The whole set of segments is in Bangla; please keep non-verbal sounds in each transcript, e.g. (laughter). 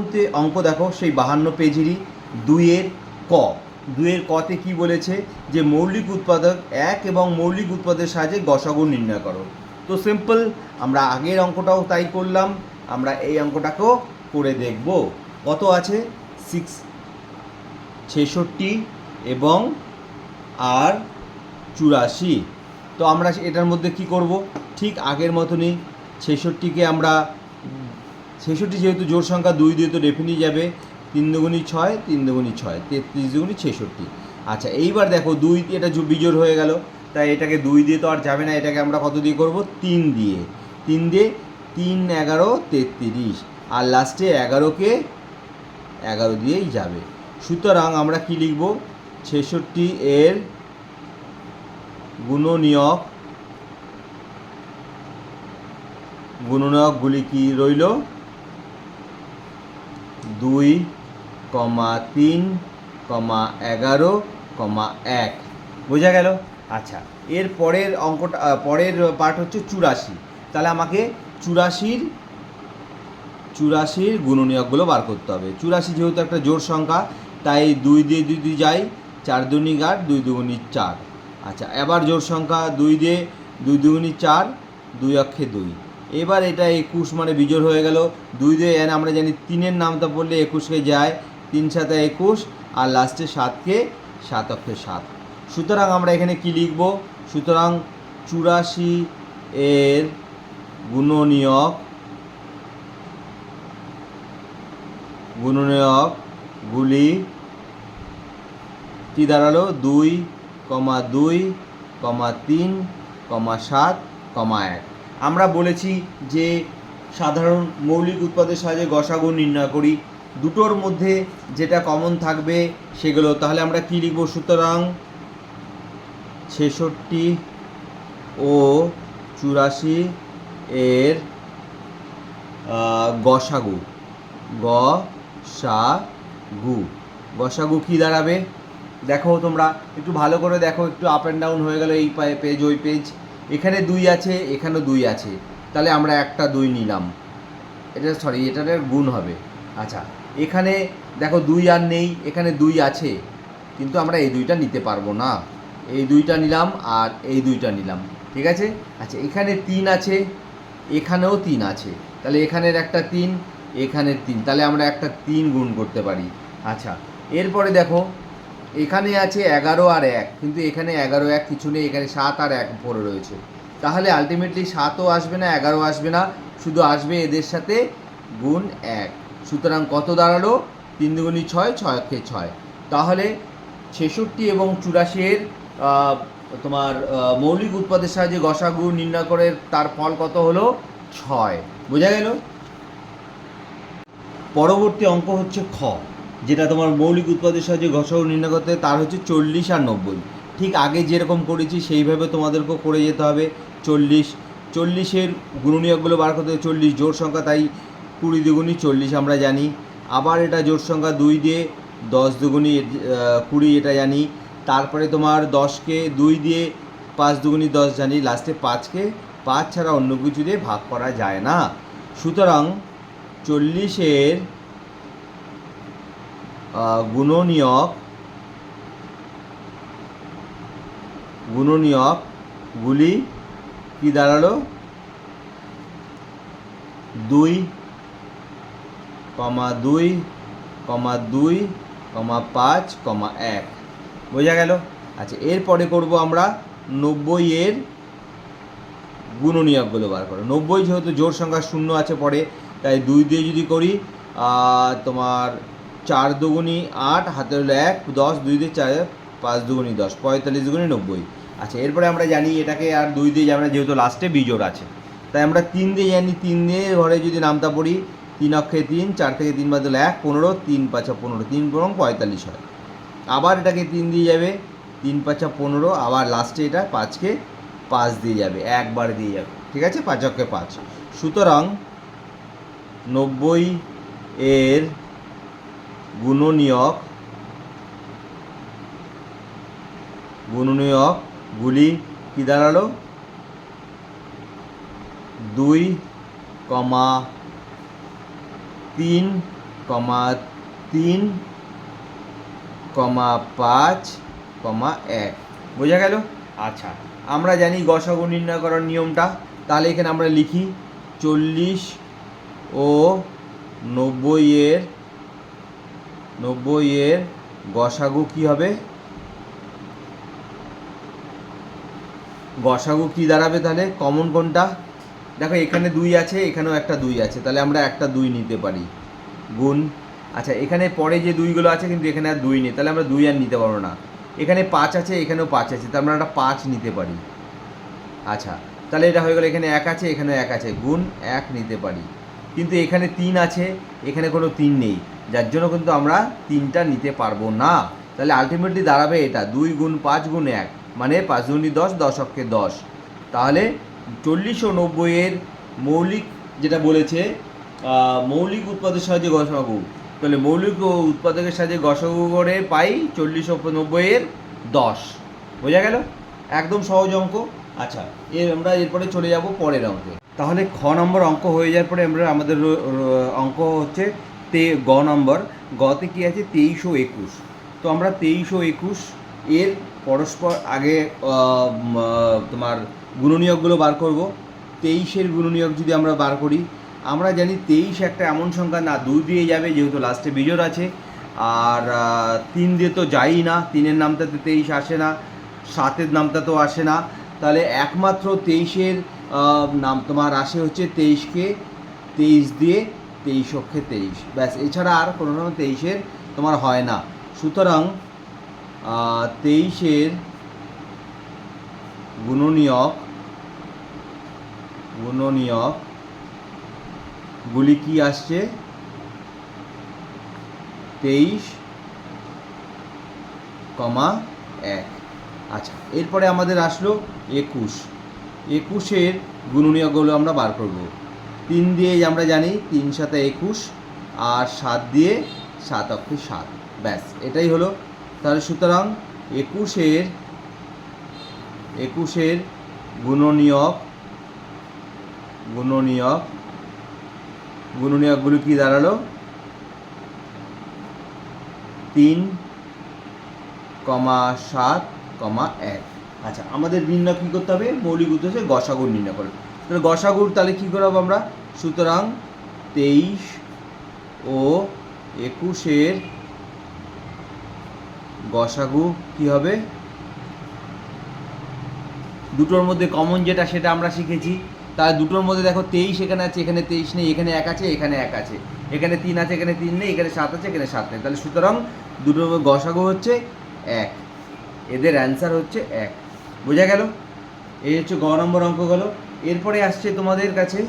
পরবর্তী অঙ্ক দেখো, সেই বাহান্ন পেজেরই দুইয়ের ক। দুইয়ের কতে কি বলেছে যে মৌলিক উৎপাদক এক এবং মৌলিক উৎপাদের সাহায্যে গসাগু নির্ণয় করো। তো সিম্পল আমরা আগের অঙ্কটাও তাই করলাম, আমরা এই অঙ্কটাকেও করে দেখব। কত আছে? সিক্স ছেষট্টি এবং আর চুরাশি। তো আমরা এটার মধ্যে কি করব? ঠিক আগের মতনই ছেষট্টিকে আমরা ছেষট্টি যেহেতু জোর সংখ্যা, দুই দিয়ে তো ডেফিনি যাবে। তিন দুগুণি ছয়, তিন দুগুণি ছয়, তেত্রিশ দুগুণি ছেষট্টি। আচ্ছা এইবার দেখো দুই এটা বিজোড় হয়ে গেল। তাই এটাকে দুই দিয়ে তো আর যাবে না, এটাকে আমরা কত দিয়ে করব? তিন দিয়ে। তিন দিয়ে তিন, এগারো, তেত্রিশ। আর লাস্টে এগারোকে এগারো দিয়েই যাবে। সুতরাং আমরা কি লিখব? ছেষট্টি এর গুণনীয়ক গুণনীয়কগুলি কি রইল? দুই কমা তিন কমা এগারো কমা এক। বোঝা গেল? আচ্ছা এর পরের অঙ্কটা পরের পার্ট হচ্ছে চুরাশি। তাহলে আমাকে চুরাশির চুরাশির গুণনীয়কগুলো বার করতে হবে। চুরাশি যেহেতু একটা জোর সংখ্যা, তাই দুই দিয়ে দুই দুই যাই চার দুগুনি গাঢ় দুই দুগুনি চার। আচ্ছা এবার জোর সংখ্যা দুই দিয়ে দুই দুগুনি চার, দুই অক্ষে দুই। এবার এটা একুশ মানে বিজোড় হয়ে গেল। দুই দিয়ে এন আমরা জানি তিনের নামটা পড়লে একুশকে যায়। তিন সাথে একুশ আর লাস্টে সাতকে সাত অক্ষে সাত। সুতরাং আমরা এখানে কি লিখব? সুতরাং চুরাশি এর গুণনীয়ক গুণনীয়কগুলি কি দাঁড়াল? দুই কমা দুই কমা তিন কমা সাত কমা এক। আমরা বলেছি যে সাধারণ মৌলিক উৎপাদের সাহায্যে গসাগু নির্ণয় করি। দুটোর মধ্যে যেটা কমন থাকবে সেগুলো, তাহলে আমরা কি লিখব? সুতরাং ছেষট্টি ও চুরাশি এর গসাগু গ সা গু গসাগু কি দাঁড়াবে? দেখো তোমরা, একটু ভালো করে দেখো, একটু আপ অ্যান্ড ডাউন হয়ে গেল এই পেজ ওই পেজ এখানে দুই আছে, এখানেও দুই আছে। তাহলে আমরা একটা দুই নিলাম। এটা সরি এটার গুণ হবে। আচ্ছা এখানে দেখো দুই আর নেই, এখানে দুই আছে। কিন্তু আমরা এই দুইটা নিতে পারব না। এই দুইটা নিলাম আর এই দুইটা নিলাম। ঠিক আছে? আচ্ছা এখানে তিন আছে, এখানেও তিন আছে। তাহলে এখানের একটা তিন, এখানের তিন। তাহলে আমরা একটা তিন গুণ করতে পারি। আচ্ছা এরপরে দেখো এখানে আছে এগারো আর এক, কিন্তু এখানে এগারো এক কিছু নেই, এখানে সাত আর এক পড়ে রয়েছে। তাহলে আলটিমেটলি সাতও আসবে না এগারো আসবে না, শুধু আসবে এদের সাথে গুণ এক। সুতরাং কত দাঁড়াল? তিন দুগুণি ছয় ছয় অক্ষে ছয়। তাহলে ছেষট্টি এবং চুরাশির তোমার মৌলিক উৎপাদের সাহায্যে গসাগু নির্ণয় করে তার ফল কত হলো? ছয়। বোঝা গেল? পরবর্তী অঙ্ক হচ্ছে খ। যেটা তোমার মৌলিক উৎপাদের সাহায্যে ঘষাও নির্ণয় করতে তার হচ্ছে চল্লিশ আর নব্বই। ঠিক আগে যেরকম করেছি, সেইভাবে তোমাদেরকেও করে যেতে হবে। চল্লিশ, চল্লিশের গুণনীয়কগুলো বার করতে চল্লিশ জোর সংখ্যা, তাই কুড়ি দুগুণি চল্লিশ আমরা জানি। আবার এটা জোর সংখ্যা দুই দিয়ে দশ দুগুণি কুড়ি এটা জানি। তারপরে তোমার দশকে দুই দিয়ে পাঁচ দুগুণি দশ জানি। লাস্টে পাঁচকে পাঁচ ছাড়া অন্য কিছু দিয়ে ভাগ করা যায় না। সুতরাং চল্লিশের গুণনীয়ক গুণনীয়কগুলি কি দাঁড়াল? দুই কমা দুই কমা দুই কমা পাঁচ কমা এক। বোঝা গেল? আচ্ছা এরপরে করব আমরা নব্বই এর গুণনীয়কগুলো বার করো। নব্বই যেহেতু জোর সংখ্যা শূন্য আছে পরে, তাই দুই দিয়ে যদি করি তোমার চার দুগুণি আট হাতে হলো এক, দশ, দুই দিয়ে চার, পাঁচ দুগুণি দশ, পঁয়তাল্লিশ দুগুণি নব্বই। আচ্ছা এরপরে আমরা জানি এটাকে আর দুই দিয়ে যাবে না যেহেতু লাস্টে বিজোড় আছে, তাই আমরা তিন দিয়ে জানি, তিন দিয়ে ঘরে যদি নামতা পড়ি, তিন অক্ষে তিন, চার থেকে তিন বাদ এক, পনেরো, তিন পাঁচা পনেরো, তিন পনেরো পঁয়তাল্লিশ হয়। আবার এটাকে তিন দিয়ে যাবে, তিন পাঁচা পনেরো, আবার লাস্টে এটা পাঁচকে পাঁচ দিয়ে যাবে, একবার দিয়ে যাবে, ঠিক আছে? পাঁচ অক্ষে পাঁচ। সুতরাং নব্বই এর গুণনীয়ক গুণনীয়কগুলি কী দাঁড়াল? দুই কমা তিন কমা তিন কমা পাঁচ কমা এক। বোঝা গেল? আচ্ছা আমরা জানি গসাগু নির্ণয় করার নিয়মটা। তাহলে এখানে আমরা লিখি চল্লিশ ও নব্বইয়ের নব্বইয়ের গসাগু কি হবে? গসাগু কি দাঁড়াবে তাহলে? কমন কোনটা? দেখো, এখানে দুই আছে, এখানেও একটা দুই আছে। তাহলে আমরা একটা দুই নিতে পারি। গুণ। আচ্ছা এখানে পরে যে দুইগুলো আছে কিন্তু এখানে আর দুই নেই। তাহলে আমরা দুই আর নিতে পারব না। এখানে পাঁচ আছে, এখানেও পাঁচ আছে। তাহলে আমরা একটা পাঁচ নিতে পারি। আচ্ছা তাহলে এটা হয়ে গেলো, এখানে এক আছে, এখানেও এক আছে। গুণ, এক নিতে পারি। কিন্তু এখানে তিন আছে, এখানে কোনো তিন নেই। যার জন্য কিন্তু আমরা তিনটা নিতে পারব না। তাহলে আলটিমেটলি দাঁড়াবে এটা, দুই গুণ পাঁচ গুণ এক মানে পাঁচ গুণি দশ দশ অক্ষে দশ। তাহলে চল্লিশ ও নব্বইয়ের মৌলিক যেটা বলেছে মৌলিক উৎপাদের সাহায্যে গসাগু তাহলে মৌলিক উৎপাদকের সাহায্যে গসাগু করে পাই চল্লিশ ও নব্বইয়ের দশ। বোঝা গেল? একদম সহজ অঙ্ক। আচ্ছা এর আমরা এরপরে চলে যাব পরের অঙ্কে। তাহলে খ নম্বর অঙ্ক হয়ে যাওয়ার পরে আমরা, আমাদের অঙ্ক হচ্ছে তে গ নম্বর, গতে কি আছে? তেইশ একুশ। তো আমরা তেইশ একুশ এর পরস্পর আগে তোমার গুণনীয়কগুলো বার করব। তেইশের গুণনীয়ক যদি আমরা বার করি, আমরা জানি তেইশ একটা এমন সংখ্যা না, দুই দিয়ে যাবে যেহেতু লাস্টে বিজোড় আছে। আর তিন দিয়ে তো যাই না, তিনের নামটাতে তেইশ আসে না, সাতের নামটা তো আসে না। তাহলে একমাত্র তেইশের নাম তোমার আসে হচ্ছে তেইশকে, তেইশ দিয়ে তেইশ অক্ষে তেইশ। ব্যাস, এছাড়া আর কোনো রকম তেইশের তোমার হয় না। সুতরাং তেইশের গুণনীয়ক গুণনীয়ক গুলি কি আসছে? তেইশ কমা এক। আচ্ছা এরপরে আমাদের আসলো একুশ। একুশের গুণনীয়কগুলো আমরা বার করব। তিন দিয়ে আমরা জানি তিন সাথে একুশ আর সাত দিয়ে সাত অক্ষে সাত। ব্যাস, এটাই হলো। তাহলে সুতরাং একুশের একুশের গুণনীয়ক গুণনীয়ক, গুণনীয়কগুলো কি দাঁড়াল? তিন কমা সাত কমা এক। আচ্ছা আমাদের নির্ণয় কী করতে হবে? মৌলিক উদ্দেশ্যে গসাগুর নির্ণয় করো তাহলে গসাগুর তাহলে কী করব আমরা? সুতরাং তেইশ ও একুশের গসাগু কি হবে? দুটোর মধ্যে কমন যেটা সেটা আমরা শিখেছি। তার দুটোর মধ্যে দেখো তেইশ এখানে আছে, এখানে তেইশ নেই, এখানে এক আছে, এখানে এক আছে। এখানে তিন আছে, এখানে তিন নেই, এখানে সাত আছে, এখানে সাত নেই। তাহলে সুতরাং দুটোর গসাগু হচ্ছে এক। এদের অ্যান্সার হচ্ছে এক। বোঝা গেল? এই হচ্ছে গ নম্বর অঙ্ক গেল এরপরে আসছে তোমাদের কাছে।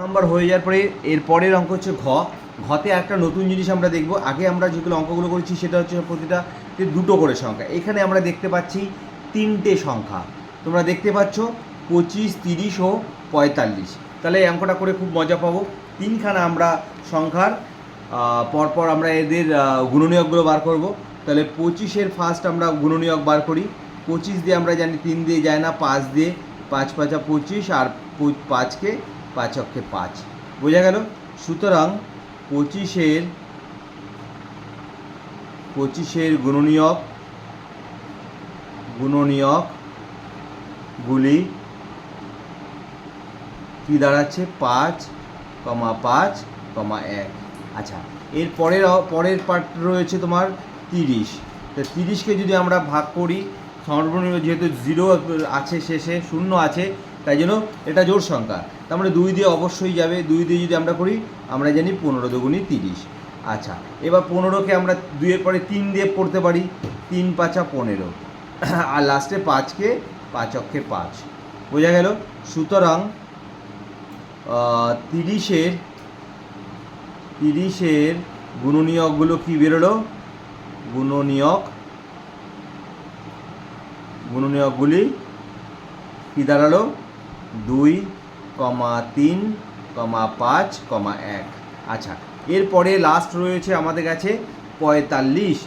নম্বর হয়ে যাওয়ার পরে এর পরের অঙ্ক হচ্ছে ঘ। ঘতে একটা নতুন জিনিস আমরা দেখব। আগে আমরা যেগুলো অঙ্কগুলো করেছি সেটা হচ্ছে প্রতিটা দুটো করে সংখ্যা। এখানে আমরা দেখতে পাচ্ছি তিনটে সংখ্যা। তোমরা দেখতে পাচ্ছ পঁচিশ, তিরিশ ও পঁয়তাল্লিশ। তাহলে এই অঙ্কটা করে খুব মজা পাবো। তিনখানা আমরা সংখ্যার পরপর আমরা এদের গুণনীয়কগুলো বার করব। তাহলে পঁচিশের ফার্স্ট আমরা গুণনীয়ক বার করি। পঁচিশ দিয়ে আমরা জানি, তিন দিয়ে যায় না, পাঁচ দিয়ে, পাঁচ পাঁচা পঁচিশ আর পাঁচকে পাঁচ অক্ষে পাঁচ। বোঝা গেল? সুতরাং পঁচিশের পঁচিশের গুণনীয়ক গুণনীয়ক গুলি কি দাঁড়াচ্ছে? পাঁচ, কমা পাঁচ, কমা এক। আচ্ছা এর পরের পরের পার্ট রয়েছে তোমার তিরিশ। তো তিরিশকে যদি আমরা ভাগ করি সর্বনিম্ন যেহেতু জিরো আছে শেষে, শূন্য আছে, তাই জন্য এটা জোর সংখ্যা। তার মানে দুই দিয়ে অবশ্যই যাবে, দুই দিয়ে যদি আমরা করি, আমরা জানি পনেরো দুগুণি তিরিশ। আচ্ছা এবার পনেরোকে আমরা দুইয়ের পরে তিন দিয়ে পড়তে পারি, তিন পাঁচা পনেরো। (clears throat) আর লাস্টে পাঁচকে, পাঁচ অক্ষে পাঁচ। বোঝা গেল? সুতরাং তিরিশের তিরিশের গুণনীয়কগুলো কি বেরোলো? গুণনীয়ক গুণনীয়কগুলি কী দাঁড়াল? দুই, কমা তিন, কমা পাঁচ, কমা এক। আচ্ছা এরপরে লাস্ট রয়েছে আমাদের কাছে পঁয়তাল্লিশ।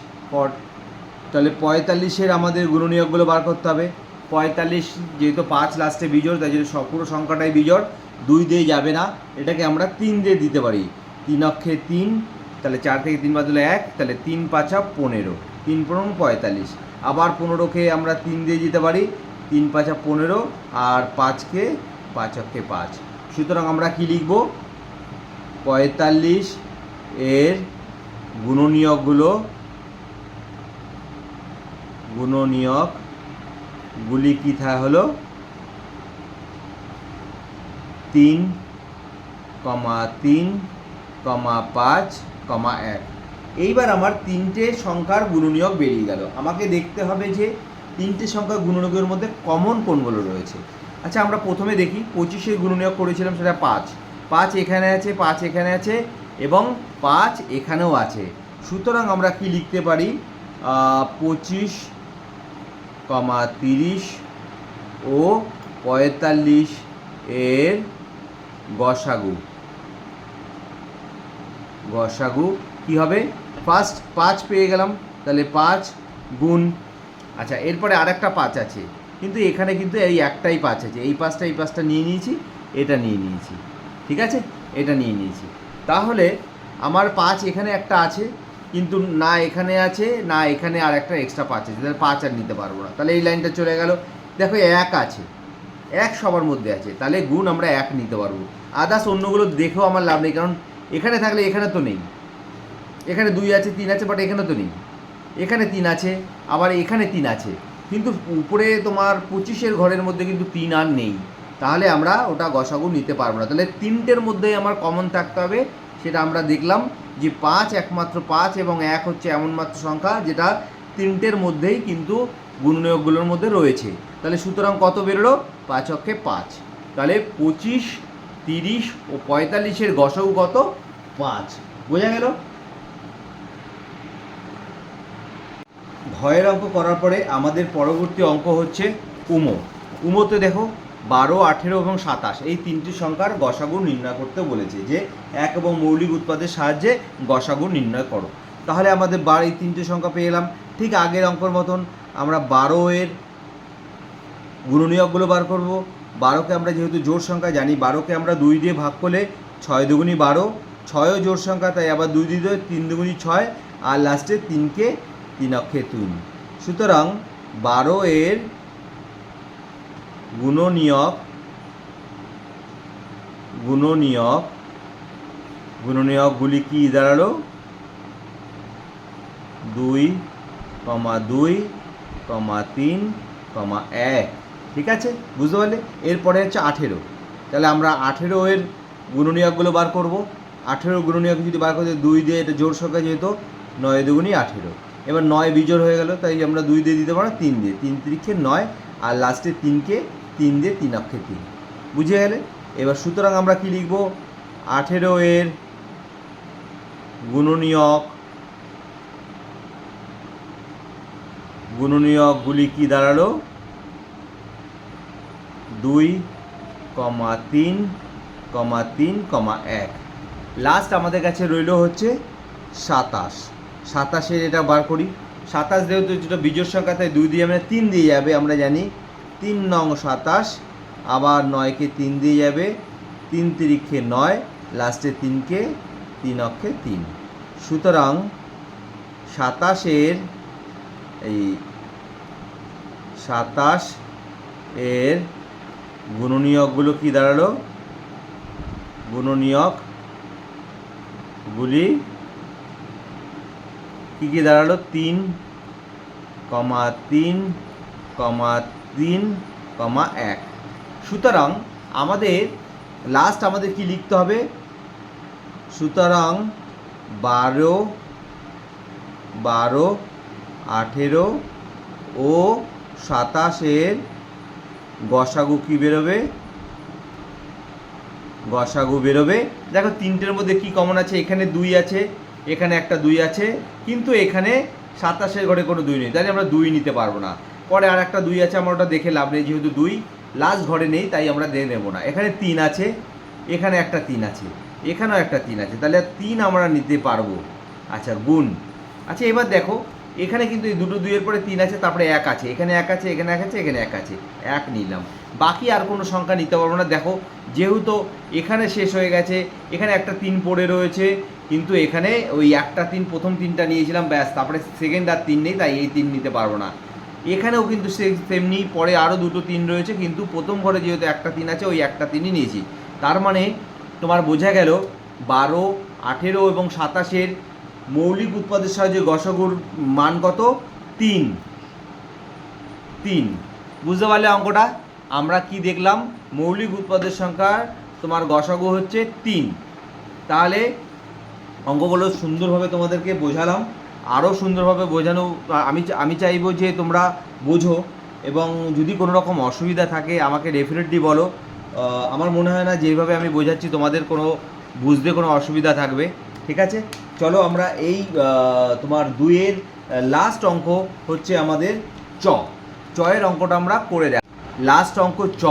তাহলে পঁয়তাল্লিশের আমাদের গুণনীয়কগুলো বার করতে হবে। পঁয়তাল্লিশ যেহেতু পাঁচ লাস্টে বিজোড়, তাই সব পুরো সংখ্যাটাই বিজোড়। দুই দিয়ে যাবে না। এটাকে আমরা তিন দিয়ে দিতে পারি। তিন অক্ষে তিন, তাহলে চার থেকে তিন বাদ দিলে এক, তাহলে তিন পাঁচা পনেরো। তিন পনেরো পঁয়তাল্লিশ। আবার পনেরোকে আমরা তিন দিয়ে দিতে পারি। তিন পাঁচা পনেরো আর পাঁচকে পাঁচ অক্ষে পাঁচ। সুতরাং আমরা কি লিখব? পঁয়তাল্লিশ এর গুণনীয়কগুলো গুণনীয়কগুলি কী থা হলো? তিন, কমা তিন, কমা পাঁচ, কমা এক। এইবার আমার তিনটে সংখ্যার গুণনীয়ক বেরিয়ে গেল। আমাকে দেখতে হবে যে তিনটে সংখ্যার গুণনীয়কের মধ্যে কমন কোনগুলো রয়েছে। আচ্ছা আমরা প্রথমে দেখি পঁচিশের গুণনীয়ক করেছিলাম, সেটা পাঁচ। পাঁচ এখানে আছে, পাঁচ এখানে আছে এবং পাঁচ এখানেও আছে। সুতরাং আমরা কি লিখতে পারি? পঁচিশ, কমা তিরিশ ও পঁয়তাল্লিশ এর গসাগু। গসাগু কি হবে? ফার্স্ট পাঁচ পেয়ে গেলাম, তাহলে পাঁচ গুণ আচ্ছা এরপরে আরেকটা পাঁচ আছে, কিন্তু এখানে কিন্তু এই একটাই পাঁচ আছে, এই পাঁচটা এই পাঁচটা নিয়ে নিয়েছি, এটা নিয়ে নিয়েছি, ঠিক আছে? এটা নিয়ে নিয়েছি। তাহলে আমার পাঁচ এখানে একটা আছে, কিন্তু না এখানে আছে, না এখানে আর একটা এক্সট্রা পাঁচ আছে, তাহলে পাঁচ আর নিতে পারব না। তাহলে এই লাইনটা চলে গেল। দেখো, এক আছে, এক সবার মধ্যে আছে, তাহলে গুণ আমরা এক নিতে পারব। আদার্স অন্যগুলো দেখেও আমার লাভ নেই, কারণ এখানে থাকলে এখানে তো নেই। এখানে দুই আছে, তিন আছে বাট এখানে তো নেই। এখানে তিন আছে, আবার এখানে তিন আছে। কিন্তু উপরে তোমার পঁচিশের ঘরের মধ্যে কিন্তু তিন আর নেই। তাহলে আমরা ওটা গসাগু নিতে পারব না। তাহলে তিনটের মধ্যেই আমার কমন থাকতে হবে, সেটা আমরা দেখলাম যে পাঁচ, একমাত্র পাঁচ এবং এক হচ্ছে এমন মাত্র সংখ্যা যেটা তিনটের মধ্যেই কিন্তু গুণনীয়কগুলোর মধ্যে রয়েছে। তাহলে সুতরাং কত বেরোলো? পাঁচ অক্ষে পাঁচ। তাহলে পঁচিশ, তিরিশ ও পঁয়তাল্লিশের গসাগু কত? পাঁচ। বোঝা গেল? ভয়ের অঙ্ক করার পরে আমাদের পরবর্তী অঙ্ক হচ্ছে উমো। উমোতে দেখো বারো, আঠেরো এবং সাতাশ, এই তিনটি সংখ্যার গসাগু নির্ণয় করতে বলেছে যে এক এবং মৌলিক উৎপাদের সাহায্যে গসাগু নির্ণয় করো। তাহলে আমাদের বার এই তিনটি সংখ্যা পেয়ে এলাম। ঠিক আগের অঙ্কর মতন আমরা বারো এর গুণনীয়কগুলো বার করব। বারোকে আমরা যেহেতু জোর সংখ্যা জানি, বারোকে আমরা দুই দিয়ে ভাগ করলে ছয় দুগুণি বারো, ছয়ও জোর সংখ্যা, তাই আবার দুই দিয়ে তিন দুগুণি ছয়, আর লাস্টে তিনকে তিন অক্ষে তিন সুতরাং বারো এর গুণনীয়ক গুণনীয়ক, গুণনীয়কগুলি কি দাঁড়াল? দুই, কমা দুই, কমা তিন, কমা এক। ঠিক আছে? বুঝতে পারলে? এরপরে হচ্ছে আঠেরো। তাহলে আমরা আঠেরো এর গুণনীয়কগুলো বার করব। আঠেরো গুণনীয়ক যদি বার করতে দুই দিয়ে এটা জোর সংখ্যা যেহেতু, নয় দুগুণই আঠেরো। এবার নয় বিজোড় হয়ে গেল, তাই আমরা দুই দিয়ে দিতে পারো, তিন দিয়ে। তিন তিরিখে নয়, আর লাস্টে তিনকে তিন দিয়ে তিন অক্ষে তিন। বুঝে গেলে? এবার সুতরাং আমরা কি লিখব? আঠেরো এর গুণনীয়ক গুণনীয়কগুলি কি দাঁড়াল? দুই কমা তিন কমা তিন, কমা এক। লাস্ট আমাদের কাছে রইল হচ্ছে সাতাশ। সাতাশের এটা বার করি। সাতাশ যেহেতু যেটা বিজোর সংখ্যা, তাই দুই দিয়ে আমরা তিন দিয়ে যাবে, আমরা জানি। তিন নং সাতাশ, আবার নয়কে তিন দিয়ে যাবে। তিন তিরিখে নয়, লাস্টে তিনকে তিন অক্ষে তিন। সুতরাং সাতাশের এই সাতাশ এর গুণনীয়কগুলো কি দাঁড়াল? গুণনীয়কগুলি কী কী দাঁড়াল? তিন, কমা তিন কমা তিন, কমা এক। সুতরাং আমাদের লাস্ট আমাদের কি লিখতে হবে? সুতরাং বারো বারো, আঠেরো ও সাতাশের গসাগু কি বেরোবে? গসাগু বেরোবে। দেখো তিনটের মধ্যে কি কমন আছে? এখানে দুই আছে। এখানে একটা দুই আছে, কিন্তু এখানে সাতাশের ঘরে কোনো দুই নেই। তাই আমরা দুই নিতে পারব না। পরে আর একটা দুই আছে, আমরা ওটা দেখে লাভ নেই, যেহেতু দুই। লাস্ট ঘরে নেই, তাই আমরা দিয়ে নেব না। এখানে তিন আছে, এখানে একটা তিন আছে, এখানেও একটা তিন আছে। তাহলে তিন আমরা নিতে পারব। আচ্ছা গুণ। আচ্ছা এবার দেখো, এখানে কিন্তু এই দুটো দুইয়ের পরে তিন আছে, তারপরে এক আছে। এখানে এক আছে, এখানে এক আছে, এখানে এক আছে। এক নিলাম। বাকি আর কোনো সংখ্যা নিতে পারব না। দেখো, যেহেতু এখানে শেষ হয়ে গেছে, এখানে একটা তিন পড়ে রয়েছে কিন্তু এখানে ওই একটা তিন, প্রথম তিনটা নিয়েছিলাম, ব্যাস। তারপরে সেকেন্ড আর তিন নেই, তাই এই তিন নিতে পারব না। এখানেও কিন্তু সে তেমনি, পরে আরও দুটো তিন রয়েছে, কিন্তু প্রথম ঘরে যেহেতু একটা তিন আছে, ওই একটা তিনই নিয়েছি। তার মানে তোমার বোঝা গেল, বারো, আঠেরো এবং সাতাশের মৌলিক উৎপাদের সাহায্যে গসগুর মান কত? তিন। তিন। বুঝতে পারলে অঙ্কটা? আমরা কি দেখলাম? মৌলিক উৎপাদের সংখ্যার তোমার গসাগু হচ্ছে তিন। তাহলে অঙ্কগুলো সুন্দরভাবে তোমাদেরকে বোঝালাম। আরও সুন্দরভাবে বোঝানো, আমি আমি চাইব যে তোমরা বোঝো এবং যদি কোনো রকম অসুবিধা থাকে আমাকে ডেফিনেটলি বলো। আমার মনে হয় না যেভাবে আমি বোঝাচ্ছি তোমাদের কোনো, বুঝতে কোনো অসুবিধা থাকবে। ঠিক আছে? চলো আমরা এই তোমার দুইয়ের লাস্ট অঙ্ক হচ্ছে আমাদের চ। চয়ের অঙ্কটা আমরা করে দেখ। লাস্ট অঙ্ক চ।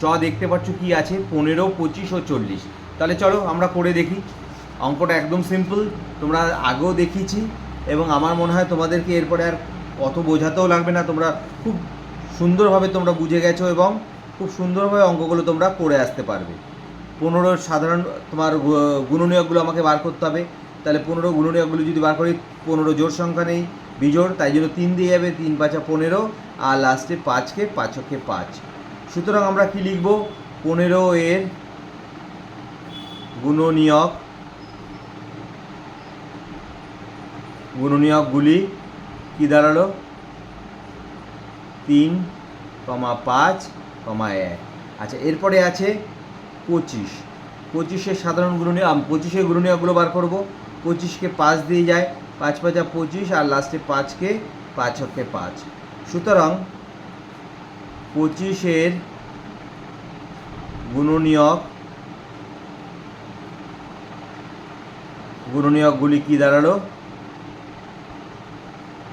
চ দেখতে পাচ্ছ কি আছে? পনেরো, পঁচিশ ও চল্লিশ। তাহলে চলো আমরা করে দেখি। অঙ্কটা একদম সিম্পল তোমরা আগেও দেখিয়েছি এবং আমার মনে হয় তোমাদেরকে এরপরে আর অত বোঝাতেও লাগবে না। তোমরা খুব সুন্দরভাবে তোমরা বুঝে গেছো এবং খুব সুন্দরভাবে অঙ্কগুলো তোমরা করে আসতে পারবে। পনেরো সাধারণ তোমার গুণনীয়কগুলো আমাকে বার করতে হবে। তাহলে পনেরো গুণনীয়কগুলো যদি বার করি, পনেরো জোর সংখ্যা নেই, বিজোড়, তাই জন্য তিন দিয়ে যাবে, তিন পাঁচা পনেরো, আর লাস্টে পাঁচকে পাঁচকে পাঁচ। সুতরাং আমরা কি লিখব? পনেরো এর গুণনীয়ক গুণনীয়কগুলি কি দাঁড়াল? তিন, কমা পাঁচ, কমা এক। আচ্ছা এরপরে আছে পঁচিশ। পঁচিশের সাধারণ গুণনীয় পঁচিশের গুণনীয়কগুলো বার করব। পঁচিশকে পাঁচ দিয়ে যায়, পাঁচ পাঁচা পঁচিশ, আর লাস্টে পাঁচকে পাঁচ হকে পাঁচ। সুতরাং পঁচিশের গুণনীয়ক, গুণনীয়কগুলি কি দাঁড়াল?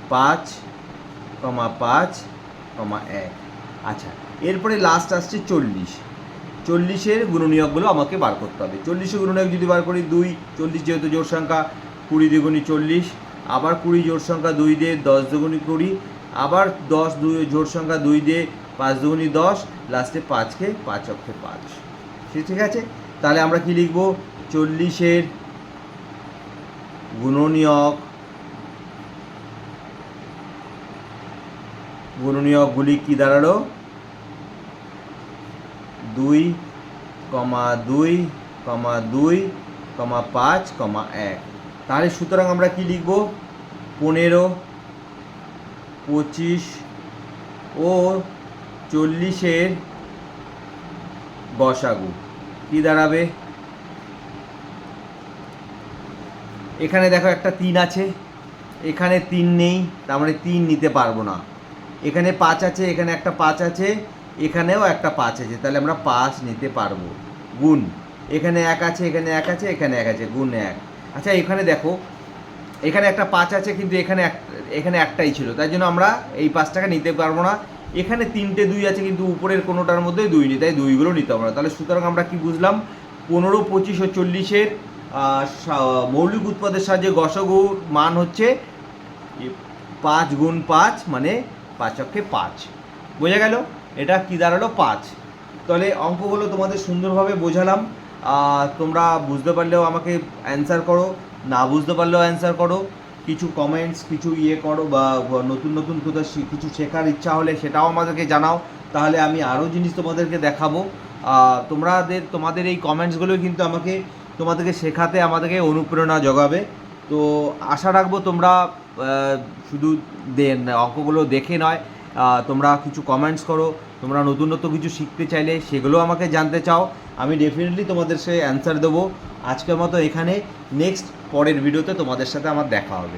পাঁচ, কমা পাঁচ, কমা এক। আচ্ছা এরপরে লাস্ট আসছে চল্লিশ। চল্লিশের গুণনীয়কগুলো আমাকে বার করতে হবে। চল্লিশের গুণনীয়ক যদি বার করি, দুই, চল্লিশ যেহেতু জোর সংখ্যা, কুড়ি দ্বিগুণী চল্লিশ, আবার কুড়ি জোর সংখ্যা দুই দিয়ে দশ দুগুণী কুড়ি, আবার দশ দুই জোর সংখ্যা দুই দিয়ে পাঁচ দুগুণী দশ লাস্টে পাঁচকে পাঁচ অক্ষে পাঁচ। সে ঠিক আছে? তাহলে আমরা কি লিখব? চল্লিশের গুণনীয়ক গুণনীয়কগুলি কি দাঁড়াল? দুই, কমা দুই কমা দুই, কমা পাঁচ, কমা এক। তাহলে সুতরাং আমরা কি লিখব? পনেরো, পঁচিশ ও চল্লিশের গসাগু কি দাঁড়াবে? এখানে দেখো একটা তিন আছে। এখানে তিন নেই, তার মানে তিন নিতে পারব না। এখানে পাঁচ আছে, এখানে একটা পাঁচ আছে, এখানেও একটা পাঁচ আছে। তাহলে আমরা পাঁচ নিতে পারব। গুণ। এখানে এক আছে, এখানে এক আছে, এখানে এক আছে, গুণ এক। আচ্ছা এখানে দেখো, এখানে একটা পাঁচ আছে, কিন্তু এখানে এক, এখানে একটাই ছিল। তাই জন্য আমরা এই পাঁচটাকে নিতে পারব না। এখানে তিনটে দুই আছে, কিন্তু উপরের কোনোটার মধ্যে দুই নেই, তাই দুইগুলো নিতে পারব না। তাহলে সুতরাং আমরা কি বুঝলাম? পনেরো, পঁচিশ ও চল্লিশের মৌলিক উৎপাদের সাহায্যে গসগুর মান হচ্ছে পাঁচ গুণ পাঁচ মানে পাঁচ অক্ষে পাঁচ। বোঝা গেল? এটা কি দাঁড়াল? পাঁচ। তাহলে অঙ্কগুলো তোমাদের সুন্দরভাবে বোঝালাম। তোমরা বুঝতে পারলেও আমাকে অ্যান্সার করো, না বুঝতে পারলেও অ্যান্সার করো। কিছু কমেন্টস কিছু ইয়ে করো বা নতুন নতুন কোথাও কিছু শেখার ইচ্ছা হলে সেটাও আমাদেরকে জানাও। তাহলে আমি আরও জিনিস তোমাদেরকে দেখাবো। তোমাদের তোমাদের এই কমেন্টসগুলো কিন্তু আমাকে, তোমাদেরকে শেখাতে, আমাদেরকে অনুপ্রেরণা জোগাবে। তো আশা রাখব তোমরা শুধু দেন, অঙ্কগুলো দেখে নয় তোমরা কিছু কমেন্টস করো, তোমরা নতুন নতুন কিছু শিখতে চাইলে সেগুলো আমাকে জানতে চাও, আমি ডেফিনেটলি তোমাদের সে অ্যান্সার দেবো। আজকের মতো এখানে নেক্সট পরের ভিডিওতে তোমাদের সাথে আমার দেখা হবে।